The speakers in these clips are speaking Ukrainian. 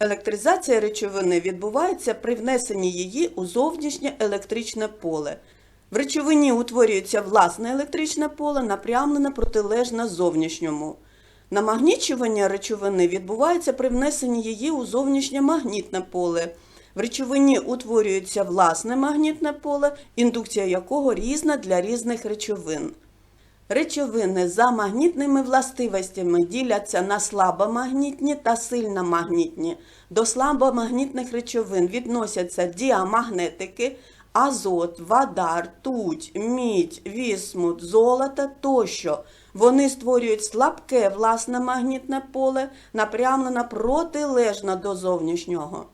Електризація речовини відбувається при внесенні її у зовнішнє електричне поле. В речовині утворюється власне електричне поле, напрямлене протилежне зовнішньому. Намагнічування речовини відбувається при внесенні її у зовнішнє магнітне поле. В речовині утворюється власне магнітне поле, індукція якого різна для різних речовин. Речовини за магнітними властивостями діляться на слабомагнітні та сильномагнітні. До слабомагнітних речовин відносяться діамагнетики, азот, вода, ртуть, мідь, вісмут, золото тощо. Вони створюють слабке власне магнітне поле, напрямлене протилежно до зовнішнього.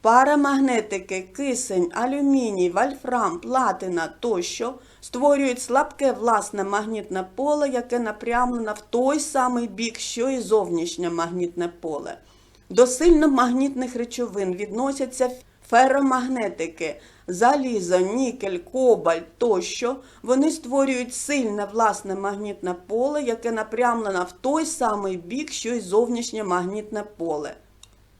Парамагнетики, кисень, алюміній, вольфрам, платина тощо створюють слабке власне магнітне поле, яке напрямлено в той самий бік, що і зовнішнє магнітне поле. До сильномагнітних речовин відносяться феромагнетики, залізо, нікель, кобальт тощо. Вони створюють сильне власне магнітне поле, яке напрямлено в той самий бік, що й зовнішнє магнітне поле.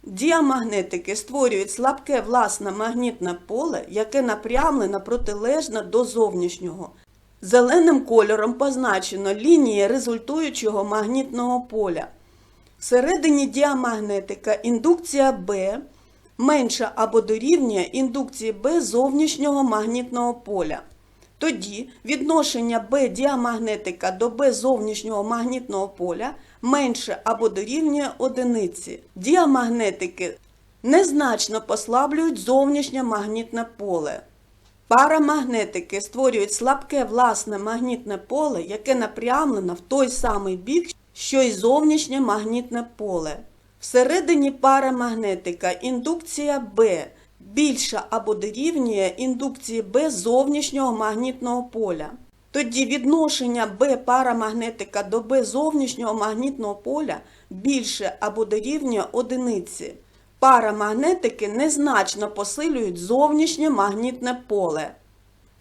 Діамагнетики створюють слабке власне магнітне поле, яке напрямлено протилежно до зовнішнього. Зеленим кольором позначено лінії результуючого магнітного поля. Всередині діамагнетика індукція Б менша або дорівнює індукції Б зовнішнього магнітного поля. Тоді відношення Б діамагнетика до Б зовнішнього магнітного поля менше або дорівнює одиниці. Діамагнетики незначно послаблюють зовнішнє магнітне поле. Парамагнетики створюють слабке власне магнітне поле, яке напрямлено в той самий бік, що й зовнішнє магнітне поле. Всередині парамагнетика індукція Б більша або дорівнює індукції Б зовнішнього магнітного поля. Тоді відношення Б парамагнетика до Б зовнішнього магнітного поля більше або дорівнює одиниці. Парамагнетики незначно посилюють зовнішнє магнітне поле.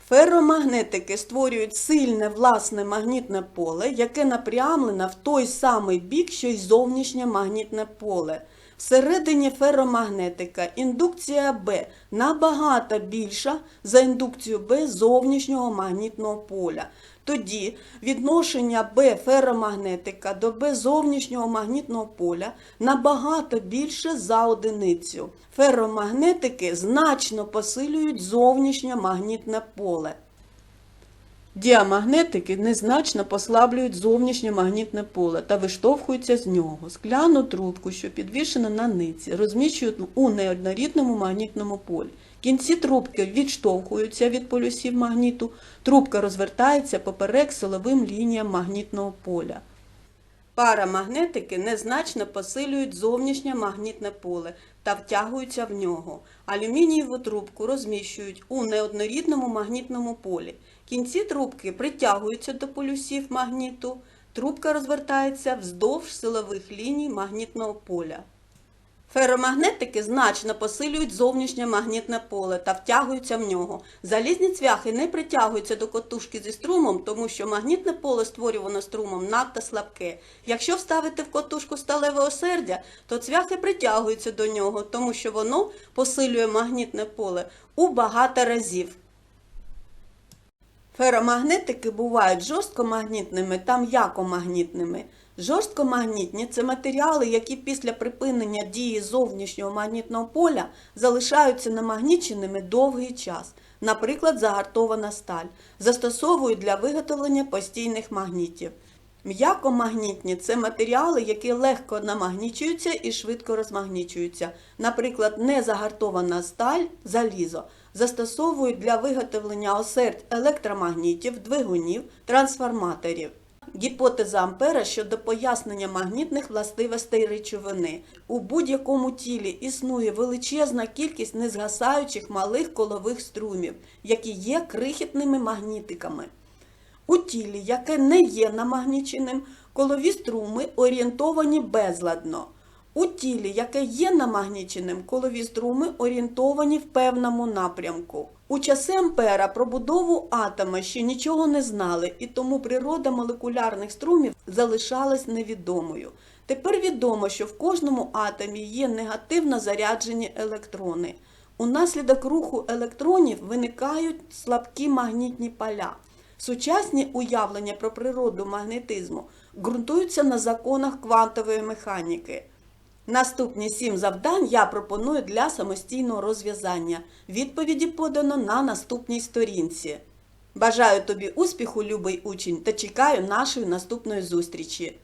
Ферромагнетики створюють сильне власне магнітне поле, яке напрямлено в той самий бік, що й зовнішнє магнітне поле. Всередині ферромагнетика індукція Б набагато більша за індукцію Б зовнішнього магнітного поля. Тоді відношення Б ферромагнетика до Б зовнішнього магнітного поля набагато більше за одиницю. Ферромагнетики значно посилюють зовнішнє магнітне поле. Діамагнетики незначно послаблюють зовнішнє магнітне поле та виштовхуються з нього. Скляну трубку, що підвішена на ниці, розміщують у неоднорідному магнітному полі. Кінці трубки відштовхуються від полюсів магніту, трубка розвертається поперек силовим лініям магнітного поля. Парамагнетики незначно посилюють зовнішнє магнітне поле та втягуються в нього. Алюмінієву трубку розміщують у неоднорідному магнітному полі. Кінці трубки притягуються до полюсів магніту. Трубка розвертається вздовж силових ліній магнітного поля. Феромагнетики значно посилюють зовнішнє магнітне поле та втягуються в нього. Залізні цвяхи не притягуються до котушки зі струмом, тому що магнітне поле, створюване струмом, надто слабке. Якщо вставити в котушку сталеве осердя, то цвяхи притягуються до нього, тому що воно посилює магнітне поле у багато разів. Феромагнетики бувають жорсткомагнітними та м'якомагнітними. Жорсткомагнітні це матеріали, які після припинення дії зовнішнього магнітного поля залишаються намагніченими довгий час, наприклад, загартована сталь, застосовують для виготовлення постійних магнітів. М'якомагнітні це матеріали, які легко намагнічуються і швидко розмагнічуються. Наприклад, незагартована сталь, залізо, застосовують для виготовлення осердь електромагнітів, двигунів, трансформаторів. Гіпотеза Ампера щодо пояснення магнітних властивостей речовини. У будь-якому тілі існує величезна кількість незгасаючих малих колових струмів, які є крихітними магнітиками. У тілі, яке не є намагніченим, колові струми орієнтовані безладно. У тілі, яке є намагніченим, колові струми орієнтовані в певному напрямку. У часи Ампера про будову атома ще нічого не знали, і тому природа молекулярних струмів залишалась невідомою. Тепер відомо, що в кожному атомі є негативно заряджені електрони. Унаслідок руху електронів виникають слабкі магнітні поля. Сучасні уявлення про природу магнетизму ґрунтуються на законах квантової механіки. Наступні сім завдань я пропоную для самостійного розв'язання. Відповіді подано на наступній сторінці. Бажаю тобі успіху, любий учень, та чекаю нашої наступної зустрічі.